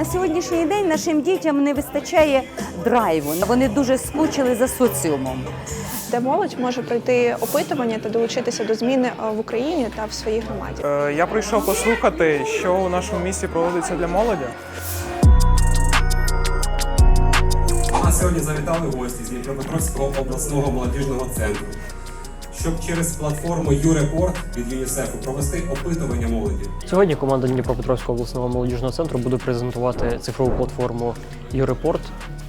На сьогоднішній день нашим дітям не вистачає драйву. Вони дуже скучили за соціумом. де молодь може пройти опитування та долучитися до зміни е, в Україні та в своїй громаді. Е, Я прийшов послухати, що у нашому місті проводиться для молоді. Нас сьогодні завітали гості з Дніпропетровського обласного молодіжного центру, щоб через платформу ЮРепорт від ЮНІСЕФу провести опитування молоді. Сьогодні команда Дніпропетровського обласного молодіжного центру буде презентувати цифрову платформу «Юрепорт»,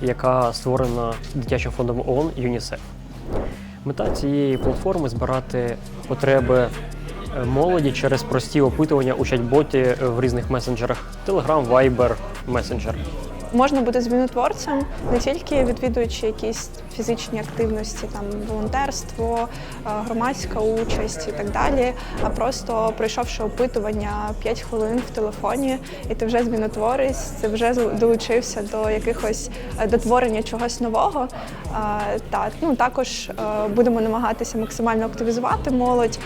яка створена дитячим фондом ООН ЮНІСЕФ. Мета цієї платформи збирати потреби е, молоді через прості опитування у чат-боті в різних месенджерах Telegram, Viber, Messenger. Можна бути змінотворцем не тільки відвідуючи якісь фізичні активності, там волонтерство, е, громадська участь і так далі, а просто пройшовши опитування 5 хвилин в телефоні, і ти вже змінотворець, ти вже долучився до якихось е, до творення чогось нового. Е, Та ну також будемо намагатися максимально активізувати молодь,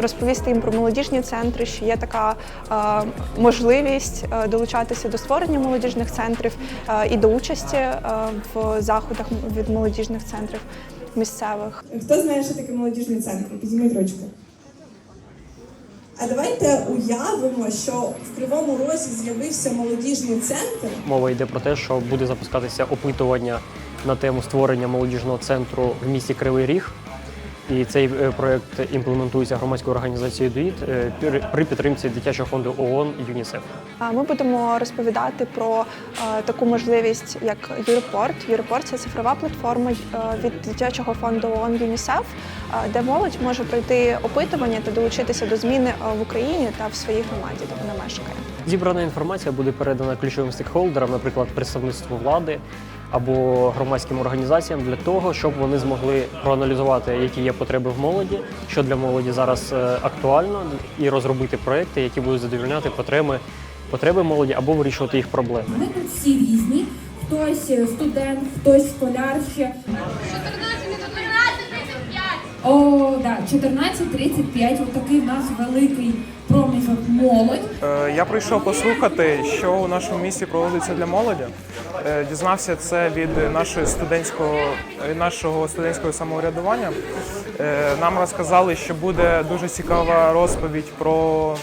розповісти їм про молодіжні центри, що є така можливість долучатися до створення молодіжних центрів е, і до участі е, в заходах від молодіжних центрів місцевих. Хто знає, що таке молодіжний центр? Підніміть ручку. А давайте уявимо, що в Кривому Розі з'явився молодіжний центр. Мова йде про те, що буде запускатися опитування на тему створення молодіжного центру в місті Кривий Ріг. І цей е, проект імплементується громадською організацією ДУІТ е, при підтримці дитячого фонду ООН ЮНІСЕФ. Ми будемо розповідати про е, таку можливість, як Юрепорт. Юрепорт це цифрова платформа від дитячого фонду ООН ЮНІСЕФ, де молодь може пройти опитування та долучитися до зміни в Україні та в своїй громаді, де вона мешкає. Зібрана інформація буде передана ключовим стейкхолдерам, наприклад, представництву влади або громадським організаціям, для того, щоб вони змогли проаналізувати, які є потреби в молоді, що для молоді зараз е, актуально, і розробити проекти, які будуть задовольняти потреби, потреби молоді або вирішувати їх проблеми. Ми тут всі різні. Хтось е, студент, хтось школяр ще. 14-35. О, да, 14-35. Отакий в нас великий проміжок молодь. Е, Я прийшов послухати, що у нашому місті проводиться для молоді. Е, Дізнався це від нашої студентського від нашого студентського самоврядування. Е, Нам розказали, що буде дуже цікава розповідь про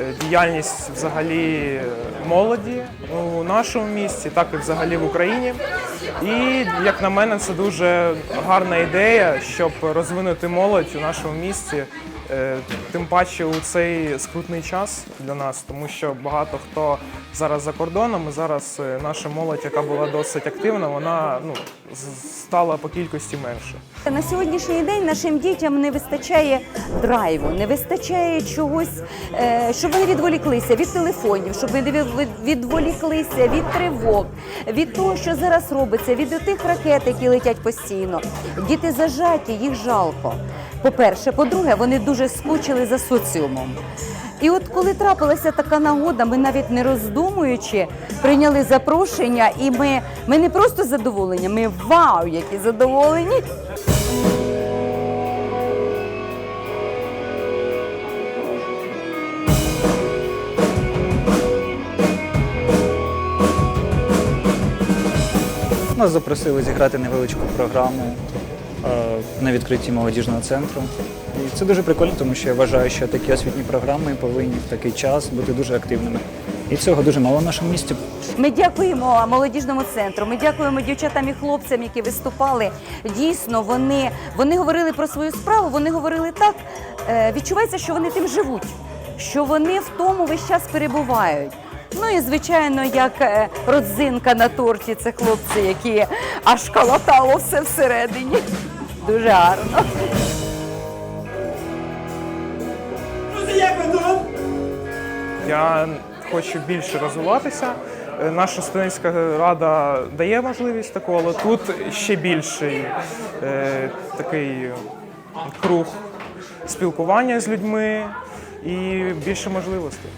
е, діяльність взагалі молоді у нашому місті, так і взагалі в Україні. І як на мене, це дуже гарна ідея, щоб розвинути молодь у нашому місті. Е, Тим паче у цей скрутний час для нас, тому що багато хто зараз за кордоном, зараз е, наша молодь, яка була досить активна, вона ну стала по кількості менше. На сьогоднішній день нашим дітям не вистачає драйву, не вистачає чогось, е, щоб вони відволіклися від телефонів, щоб вони відволіклися від тривог, від того, що зараз робиться, від тих ракет, які летять постійно. Діти зажаті, їх жалко. По-перше, по-друге, вони дуже скучили за соціумом. І от коли трапилася така нагода, ми навіть не роздумуючи прийняли запрошення, і ми, ми не просто задоволені, ми вау, які задоволені. Нас запросили зіграти невеличку програму на відкритті молодіжного центру. І це дуже прикольно, тому що я вважаю, що такі освітні програми повинні в такий час бути дуже активними. І цього дуже мало в нашому місті. Ми дякуємо молодіжному центру. Ми дякуємо дівчатам і хлопцям, які виступали. Дійсно, вони, вони говорили про свою справу. Вони говорили так. е, Відчувається, що вони тим живуть, що вони в тому весь час перебувають. Ну і звичайно, як е, родзинка на торті, це хлопці, які аж калатало все всередині. Дуже гарно. Я хочу більше розвиватися. Е, Наша студентська рада дає можливість таку, але тут ще більший е, такий круг спілкування з людьми і більше можливостей.